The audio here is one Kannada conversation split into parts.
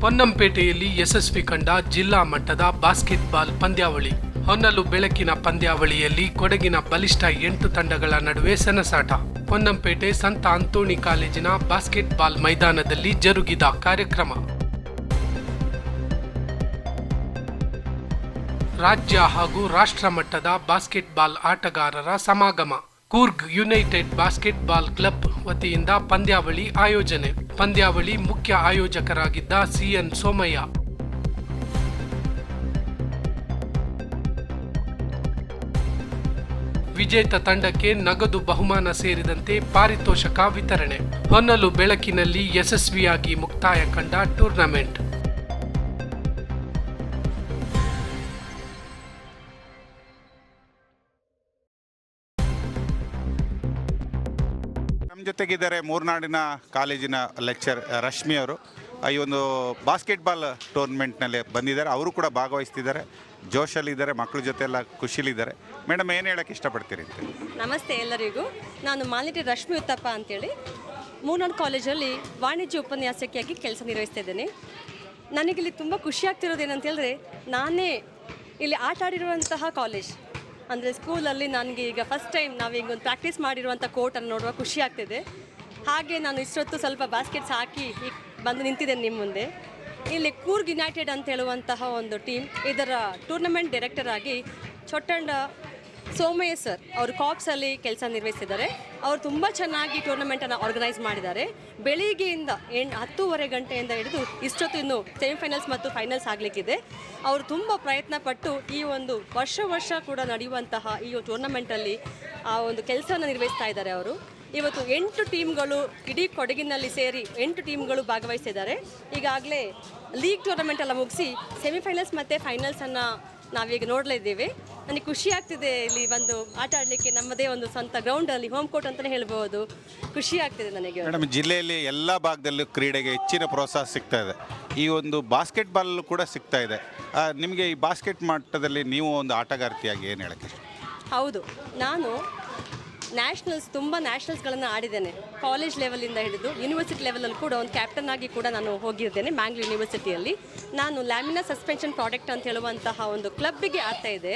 ಪೊನ್ನಂಪೇಟೆಯಲ್ಲಿ ಯಶಸ್ವಿ ಕಂಡ ಜಿಲ್ಲಾ ಮಟ್ಟದ ಬಾಸ್ಕೆಟ್ಬಾಲ್ ಪಂದ್ಯಾವಳಿ. ಹೊನ್ನಲು ಬೆಳಕಿನ ಪಂದ್ಯಾವಳಿಯಲ್ಲಿ ಕೊಡಗಿನ ಬಲಿಷ್ಠ ಎಂಟು ತಂಡಗಳ ನಡುವೆ ಸೆಣಸಾಟ. ಪೊನ್ನಂಪೇಟೆ ಸಂತ ಅಂತೋಣಿ ಕಾಲೇಜಿನ ಬಾಸ್ಕೆಟ್ಬಾಲ್ ಮೈದಾನದಲ್ಲಿ ಜರುಗಿದ ಕಾರ್ಯಕ್ರಮ. ರಾಜ್ಯ ಹಾಗೂ ರಾಷ್ಟ್ರ ಮಟ್ಟದ ಬಾಸ್ಕೆಟ್ಬಾಲ್ ಆಟಗಾರರ ಸಮಾಗಮ. ಕೂರ್ಗ್ ಯುನೈಟೆಡ್ ಬಾಸ್ಕೆಟ್ಬಾಲ್ ಕ್ಲಬ್ ವತಿಯಿಂದ ಪಂದ್ಯಾವಳಿ ಆಯೋಜನೆ. ಪಂದ್ಯಾವಳಿ ಮುಖ್ಯ ಆಯೋಜಕರಾಗಿದ್ದ ಸಿಎನ್ ಸೋಮಯ್ಯ. ವಿಜೇತ ತಂಡಕ್ಕೆ ನಗದು ಬಹುಮಾನ ಸೇರಿದಂತೆ ಪಾರಿತೋಷಕ ವಿತರಣೆ. ಹೊನ್ನಲು ಬೆಳಕಿನಲ್ಲಿ ಯಶಸ್ವಿಯಾಗಿ ಮುಕ್ತಾಯ ಕಂಡ ಟೂರ್ನಮೆಂಟ್. ಜೊತೆಗಿದ್ದಾರೆ ಮೂರ್ನಾಡಿನ ಕಾಲೇಜಿನ ಲೆಕ್ಚರ್ ರಶ್ಮಿ ಅವರು. ಈ ಒಂದು ಬಾಸ್ಕೆಟ್ಬಾಲ್ ಟೂರ್ನಮೆಂಟ್ನಲ್ಲಿ ಬಂದಿದ್ದಾರೆ. ಅವರು ಕೂಡ ಭಾಗವಹಿಸ್ತಿದ್ದಾರೆ. ಜೋಶಲ್ಲಿದ್ದಾರೆ ಮಕ್ಕಳ ಜೊತೆ ಎಲ್ಲ ಖುಷಿಲಿದ್ದಾರೆ. ಮೇಡಮ್, ಏನು ಹೇಳಕ್ಕೆ ಇಷ್ಟಪಡ್ತೀರಿ ಅಂತ? ನಮಸ್ತೆ ಎಲ್ಲರಿಗೂ. ನಾನು ಮಾಲಿಟಿ ರಶ್ಮಿ ಉತ್ತಪ್ಪ ಅಂತೇಳಿ. ಮೂರ್ನಾಡು ಕಾಲೇಜಲ್ಲಿ ವಾಣಿಜ್ಯ ಉಪನ್ಯಾಸಕಿಯಾಗಿ ಕೆಲಸ ನಿರ್ವಹಿಸ್ತಾ ಇದ್ದೇನೆ. ನನಗಿಲ್ಲಿ ತುಂಬ ಖುಷಿ ಆಗ್ತಿರೋದು ಏನಂತ ಹೇಳಿದ್ರೆ ನಾನೇ ಇಲ್ಲಿ ಆಟ ಆಡಿರುವಂತಹ ಕಾಲೇಜ್. ಅಂದರೆ ಸ್ಕೂಲಲ್ಲಿ ನನಗೆ ಈಗ ಫಸ್ಟ್ ಟೈಮ್ ನಾವೀಗ ಒಂದು ಪ್ರಾಕ್ಟೀಸ್ ಮಾಡಿರುವಂಥ ಕೋರ್ಟನ್ನು ನೋಡುವ ಖುಷಿ ಆಗ್ತಿದೆ. ಹಾಗೆ ನಾನು ಇಷ್ಟೊತ್ತು ಸ್ವಲ್ಪ ಬಾಸ್ಕೆಟ್ಸ್ ಹಾಕಿ ಬಂದು ನಿಂತಿದ್ದೇನೆ ನಿಮ್ಮ ಮುಂದೆ. ಇಲ್ಲಿ ಕೂರ್ಗ್ ಯುನೈಟೆಡ್ ಅಂತ ಹೇಳುವಂತಹ ಒಂದು ಟೀಮ್ ಇದರ ಟೂರ್ನಮೆಂಟ್ ಡೈರೆಕ್ಟರ್ ಆಗಿ ಚೊಟ್ಟಂಡ ಸೋಮಯ್ಯ ಸರ್, ಅವರು ಕಾಪ್ಸಲ್ಲಿ ಕೆಲಸ ನಿರ್ವಹಿಸಿದ್ದಾರೆ ಅವರು ತುಂಬ ಚೆನ್ನಾಗಿ ಟೂರ್ನಮೆಂಟನ್ನು ಆರ್ಗನೈಸ್ ಮಾಡಿದ್ದಾರೆ. ಬೆಳಿಗ್ಗೆಯಿಂದ ಎಂಟು ಹತ್ತೂವರೆ ಗಂಟೆಯಿಂದ ಹಿಡಿದು ಇಷ್ಟೊತ್ತು ಇನ್ನು ಸೆಮಿಫೈನಲ್ಸ್ ಮತ್ತು ಫೈನಲ್ಸ್ ಆಗಲಿಕ್ಕಿದೆ. ಅವರು ತುಂಬ ಪ್ರಯತ್ನ ಪಟ್ಟು ಈ ಒಂದು ವರ್ಷ ವರ್ಷ ಕೂಡ ನಡೆಯುವಂತಹ ಈ ಟೂರ್ನಮೆಂಟಲ್ಲಿ ಆ ಒಂದು ಕೆಲಸವನ್ನು ನಿರ್ವಹಿಸ್ತಾ ಇದ್ದಾರೆ ಅವರು. ಇವತ್ತು ಎಂಟು ಟೀಮ್ಗಳು ಇಡೀ ಕೊಡಗಿನಲ್ಲಿ ಸೇರಿ ಎಂಟು ಟೀಮ್ಗಳು ಭಾಗವಹಿಸಿದ್ದಾರೆ ಈಗಾಗಲೇ ಲೀಗ್ ಟೂರ್ನಮೆಂಟ್ ಎಲ್ಲ ಮುಗಿಸಿ ಸೆಮಿಫೈನಲ್ಸ್ ಮತ್ತು ಫೈನಲ್ಸನ್ನು ನಾವೀಗ ನೋಡಲೇ ಇದ್ದೇವೆ. ನನಗೆ ಖುಷಿ ಆಗ್ತಿದೆ ಇಲ್ಲಿ ಬಂದು ಆಟ ಆಡಲಿಕ್ಕೆ ನಮ್ಮದೇ ಒಂದು ಸ್ವಂತ ಗ್ರೌಂಡಲ್ಲಿ ಹೋಮ್ ಕೋರ್ಟ್ ಅಂತಲೇ ಹೇಳ್ಬೋದು. ಖುಷಿ ಆಗ್ತಿದೆ ನನಗೆ. ಮೇಡಮ್ ಜಿಲ್ಲೆಯಲ್ಲಿ ಎಲ್ಲ ಭಾಗದಲ್ಲೂ ಕ್ರೀಡೆಗೆ ಹೆಚ್ಚಿನ ಪ್ರೋತ್ಸಾಹ ಸಿಗ್ತಾ ಇದೆ. ಈ ಒಂದು ಬಾಸ್ಕೆಟ್ಬಾಲ್ ಕೂಡ ಸಿಗ್ತಾ ಇದೆ. ನಿಮಗೆ ಈ ಬಾಸ್ಕೆಟ್ ಮಟ್ಟದಲ್ಲಿ ನೀವು ಒಂದು ಆಟಗಾರ್ತಿಯಾಗಿ ಏನು ಹೇಳಕ್ಕೆ ಹೌದು. ನಾನು ನ್ಯಾಷನಲ್ಸ್ ತುಂಬ ನ್ಯಾಷನಲ್ಸ್ಗಳನ್ನು ಆಡಿದ್ದೇನೆ. ಕಾಲೇಜ್ ಲೆವೆಲಿಂದ ಹಿಡಿದು ಯೂನಿವರ್ಸಿಟಿ ಲೆವೆಲಲ್ಲಿ ಕೂಡ ಒಂದು ಕ್ಯಾಪ್ಟನ್ ಆಗಿ ಕೂಡ ನಾನು ಹೋಗಿರ್ತೇನೆ ಮ್ಯಾಂಗ್ಳೂರ್ ಯೂನಿವರ್ಸಿಟಿಯಲ್ಲಿ ನಾನು ಲ್ಯಾಮಿನಾ ಸಸ್ಪೆನ್ಷನ್ ಪ್ರಾಡಕ್ಟ್ ಅಂತ ಹೇಳುವಂತಹ ಒಂದು ಕ್ಲಬ್ಬಿಗೆ ಆಗ್ತಾ ಇದೆ.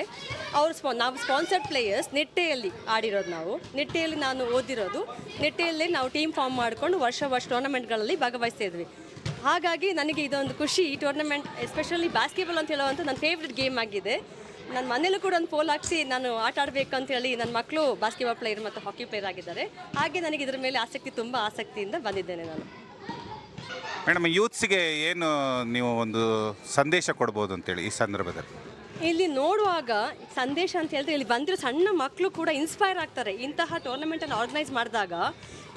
ಅವರು ಸ್ಪಾ, ನಾವು ಸ್ಪಾನ್ಸರ್ಡ್ ಪ್ಲೇಯರ್ಸ್ ನೆಟ್ಟೆಯಲ್ಲಿ ಆಡಿರೋದು ನಾವು. ನೆಟ್ಟೆಯಲ್ಲಿ ನಾನು ಓದಿರೋದು. ನೆಟ್ಟೆಯಲ್ಲೇ ನಾವು ಟೀಮ್ ಫಾರ್ಮ್ ಮಾಡಿಕೊಂಡು ವರ್ಷ ವರ್ಷ ಟೂರ್ನಮೆಂಟ್ಗಳಲ್ಲಿ ಭಾಗವಹಿಸ್ತಾ ಇದ್ವಿ. ಹಾಗಾಗಿ ನನಗೆ ಇದೊಂದು ಖುಷಿ. ಈ ಟೂರ್ನಮೆಂಟ್ ಎಸ್ಪೆಷಲಿ ಬಾಸ್ಕೆಟ್ಬಾಲ್ ಅಂತ ಹೇಳುವಂಥ ನನ್ನ ಫೇವ್ರೆಟ್ ಗೇಮ್ ಆಗಿದೆ. ನನ್ನ ಮನೇಲೂ ಕೂಡ ಒಂದು ಪೋಲ್ ಹಾಕಿಸಿ ನಾನು ಆಟ ಆಡಬೇಕು ಅಂತ ಹೇಳಿ ನನ್ನ ಮಕ್ಕಳು ಬಾಸ್ಕೆಟ್ಬಾಲ್ ಪ್ಲೇಯರ್ ಮತ್ತು ಹಾಕಿ ಪ್ಲೇಯರ್ ಆಗಿದ್ದಾರೆ. ಹಾಗೆ ನನಗೆ ಇದರ ಮೇಲೆ ಆಸಕ್ತಿ, ತುಂಬ ಆಸಕ್ತಿಯಿಂದ ಬಂದಿದ್ದೇನೆ ನಾನು. ಮೇಡಮ್ ಯೂತ್ಸ್ಗೆ ಏನು ನೀವು ಒಂದು ಸಂದೇಶ ಕೊಡ್ಬೋದು ಅಂತೇಳಿ ಈ ಸಂದರ್ಭದಲ್ಲಿ? ಇಲ್ಲಿ ನೋಡುವಾಗ ಸಂದೇಶ ಅಂತ ಹೇಳಿದ್ರೆ ಇಲ್ಲಿ ಬಂದಿರೋ ಸಣ್ಣ ಮಕ್ಕಳು ಕೂಡ ಇನ್ಸ್ಪೈರ್ ಆಗ್ತಾರೆ. ಇಂತಹ ಟೂರ್ನಮೆಂಟನ್ನು ಆರ್ಗನೈಸ್ ಮಾಡಿದಾಗ,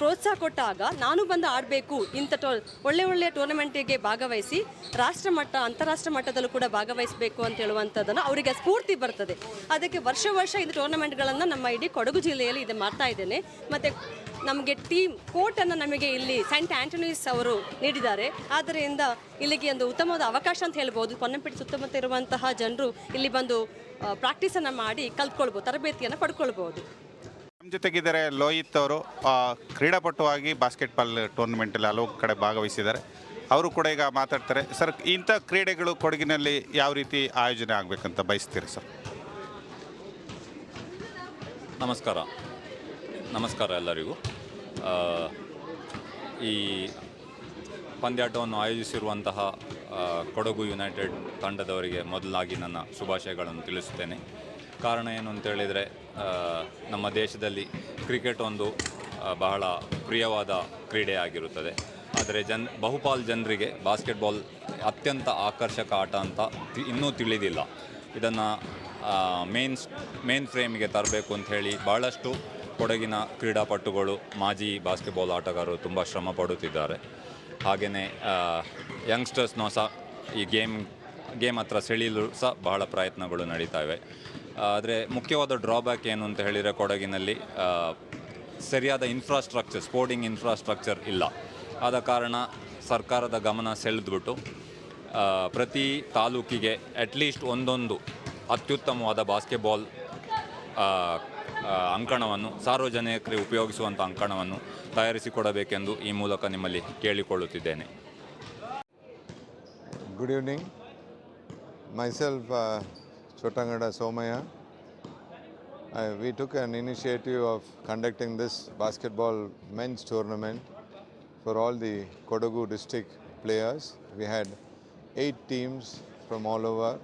ಪ್ರೋತ್ಸಾಹ ಕೊಟ್ಟಾಗ ನಾನು ಬಂದು ಆಡಬೇಕು. ಇಂಥ ಟೋ ಒಳ್ಳೆ ಒಳ್ಳೆಯ ಟೂರ್ನಮೆಂಟಿಗೆ ಭಾಗವಹಿಸಿ ರಾಷ್ಟ್ರ ಮಟ್ಟ, ಅಂತಾರಾಷ್ಟ್ರ ಮಟ್ಟದಲ್ಲೂ ಕೂಡ ಭಾಗವಹಿಸಬೇಕು ಅಂತ ಹೇಳುವಂಥದ್ದನ್ನು ಅವರಿಗೆ ಸ್ಫೂರ್ತಿ ಬರ್ತದೆ. ಅದಕ್ಕೆ ವರ್ಷ ವರ್ಷ ಇದು ಟೂರ್ನಮೆಂಟ್ಗಳನ್ನು ನಮ್ಮ ಇಡೀ ಕೊಡಗು ಜಿಲ್ಲೆಯಲ್ಲಿ ಇದು ಮಾಡ್ತಾ ಇದ್ದೇನೆ. ಮತ್ತು ನಮಗೆ ಟೀಮ್ ಕೋರ್ಟನ್ನು ನಮಗೆ ಇಲ್ಲಿ ಸೆಂಟ್ ಆಂಟೋನಿಸ್ ಅವರು ನೀಡಿದ್ದಾರೆ. ಆದ್ದರಿಂದ ಇಲ್ಲಿಗೆ ಒಂದು ಉತ್ತಮವಾದ ಅವಕಾಶ ಅಂತ ಹೇಳ್ಬೋದು. ಪೊನ್ನಂಪೇಟೆ ಸುತ್ತಮುತ್ತ ಇರುವಂತಹ ಜನರು ಇಲ್ಲಿ ಬಂದು ಪ್ರಾಕ್ಟೀಸನ್ನು ಮಾಡಿ ಕಲ್ತ್ಕೊಳ್ಬೋದು ತರಬೇತಿಯನ್ನು ಪಡ್ಕೊಳ್ಬೋದು. ನಮ್ಮ ಜೊತೆಗಿದ್ದಾರೆ ಲೋಹಿತ್ ಅವರು ಆ, ಕ್ರೀಡಾಪಟುವಾಗಿ ಬಾಸ್ಕೆಟ್ಬಾಲ್ ಟೂರ್ನಮೆಂಟಲ್ಲಿ ಹಲವು ಕಡೆ ಭಾಗವಹಿಸಿದ್ದಾರೆ. ಅವರು ಕೂಡ ಈಗ ಮಾತಾಡ್ತಾರೆ ಸರ್ ಇಂಥ ಕ್ರೀಡೆಗಳು ಕೊಡಗಿನಲ್ಲಿ ಯಾವ ರೀತಿ ಆಯೋಜನೆ ಆಗಬೇಕಂತ ಬಯಸ್ತೀರಿ ಸರ್? ನಮಸ್ಕಾರ. ನಮಸ್ಕಾರ ಎಲ್ಲರಿಗೂ. ಈ ಪಂದ್ಯಾಟವನ್ನು ಆಯೋಜಿಸಿರುವಂತಹ ಕೊಡಗು ಯುನೈಟೆಡ್ ತಂಡದವರಿಗೆ ಮೊದಲಾಗಿ ನನ್ನ ಶುಭಾಶಯಗಳನ್ನು ತಿಳಿಸುತ್ತೇನೆ. ಕಾರಣ ಏನು ಅಂತೇಳಿದರೆ ನಮ್ಮ ದೇಶದಲ್ಲಿ ಕ್ರಿಕೆಟ್ ಒಂದು ಬಹಳ ಪ್ರಿಯವಾದ ಕ್ರೀಡೆಯಾಗಿರುತ್ತದೆ ಆದರೆ ಜನ್, ಬಹುಪಾಲು ಜನರಿಗೆ ಬಾಸ್ಕೆಟ್ಬಾಲ್ ಅತ್ಯಂತ ಆಕರ್ಷಕ ಆಟ ಅಂತ ಇನ್ನೂ ತಿಳಿದಿಲ್ಲ. ಇದನ್ನು ಮೇನ್ ಮೇನ್ ಫ್ರೇಮಿಗೆ ತರಬೇಕು ಅಂತ ಹೇಳಿ ಭಾಳಷ್ಟು ಕೊಡಗಿನ ಕ್ರೀಡಾಪಟುಗಳು ಮಾಜಿ ಬಾಸ್ಕೆಟ್ಬಾಲ್ ಆಟಗಾರರು ತುಂಬ ಶ್ರಮ ಪಡುತ್ತಿದ್ದಾರೆ. ಹಾಗೆಯೇ ಯಂಗ್ಸ್ಟರ್ಸ್ನೂ ಸಹ ಈ ಗೇಮ್ ಗೇಮ್ ಹತ್ರ ಸೆಳೀಲು ಸಹ ಬಹಳ ಪ್ರಯತ್ನಗಳು ನಡೀತಾ ಇವೆ. ಆದರೆ ಮುಖ್ಯವಾದ ಡ್ರಾಬ್ಯಾಕ್ ಏನು ಅಂತ ಹೇಳಿದರೆ ಕೊಡಗಿನಲ್ಲಿ ಸರಿಯಾದ ಇನ್ಫ್ರಾಸ್ಟ್ರಕ್ಚರ್ ಸ್ಪೋರ್ಟಿಂಗ್ ಇನ್ಫ್ರಾಸ್ಟ್ರಕ್ಚರ್ ಇಲ್ಲ. ಆದ ಕಾರಣ ಸರ್ಕಾರದ ಗಮನ ಸೆಳೆದ್ಬಿಟ್ಟು ಪ್ರತಿ ತಾಲೂಕಿಗೆ ಅಟ್ಲೀಸ್ಟ್ ಒಂದೊಂದು ಅತ್ಯುತ್ತಮವಾದ ಬಾಸ್ಕೆಟ್ಬಾಲ್ ಅಂಕಣವನ್ನು, ಸಾರ್ವಜನಿಕರಿಗೆ ಉಪಯೋಗಿಸುವಂಥ ಅಂಕಣವನ್ನು ತಯಾರಿಸಿಕೊಡಬೇಕೆಂದು ಈ ಮೂಲಕ ನಿಮ್ಮಲ್ಲಿ ಕೇಳಿಕೊಳ್ಳುತ್ತಿದ್ದೇನೆ. Good evening myself Chotangada Somaiah I we took an initiative of conducting this basketball men's tournament for all the Kodagu district players we had eight teams from all over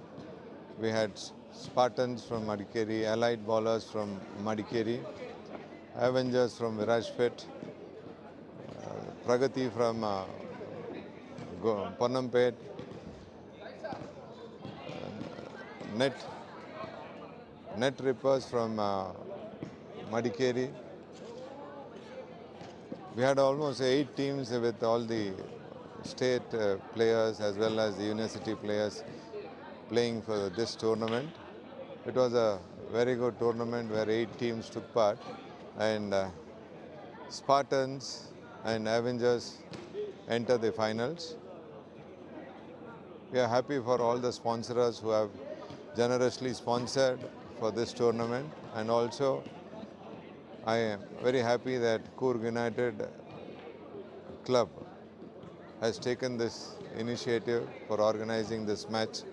we had Spartans from Madikeri, Allied Ballers from Madikeri, Avengers from Virajpet, uh, Pragati from uh, Go- Ponnampet, net net rippers from uh, Madikeri. We had almost eight teams with all the state uh, players as well as the university players playing for this tournament. It was a very good tournament where eight teams took part, and uh, Spartans and Avengers enter the finals. We are happy for all the sponsors who have generously sponsored for this tournament and also I am very happy that Coorg United Club has taken this initiative for organizing this match.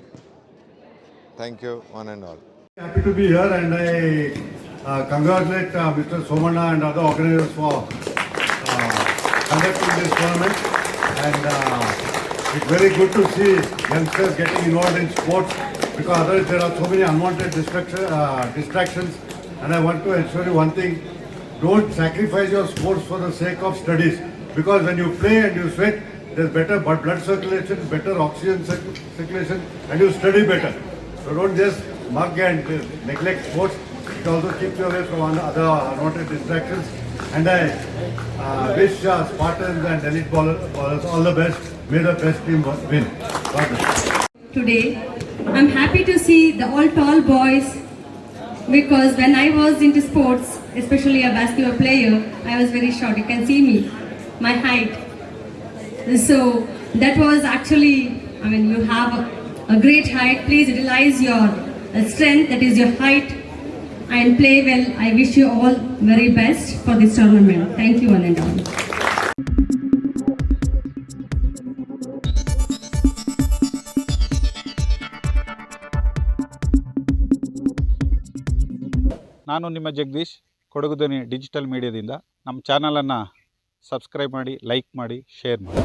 Thank you one and all. Happy to be here and I uh, congratulate uh, Mr. Somana and other organizers for uh, conducting this tournament. And uh, it's very good to see youngsters getting involved in sports because otherwise there are so many unwanted distraction, uh, distractions. And I want to assure you one thing, don't sacrifice your sports for the sake of studies because when you play and you sweat, there's better blood blood circulation, better oxygen circulation and you study better. So don't just mug and neglect sports. It also keeps you away from other unwanted distractions. And I uh, wish uh, Spartans and elite baller- ballers all the best. May the best team win. Today. I'm happy to see the all tall boys because when I was into sports, especially a basketball player, I was very short. You can see me, my height. So that was actually, I mean, you have a, a great height. Please utilize your strength, that is your height, and play well. I wish you all very best for this tournament. Thank you, one and all. ನಾನು ನಿಮ್ಮ ಜಗದೀಶ್ ಕೊಡಗುದನಿ ಡಿಜಿಟಲ್ ಮೀಡಿಯಾದಿಂದ ನಮ್ಮ ಚಾನಲನ್ನು ಸಬ್ಸ್ಕ್ರೈಬ್ ಮಾಡಿ ಲೈಕ್ ಮಾಡಿ ಶೇರ್ ಮಾಡಿ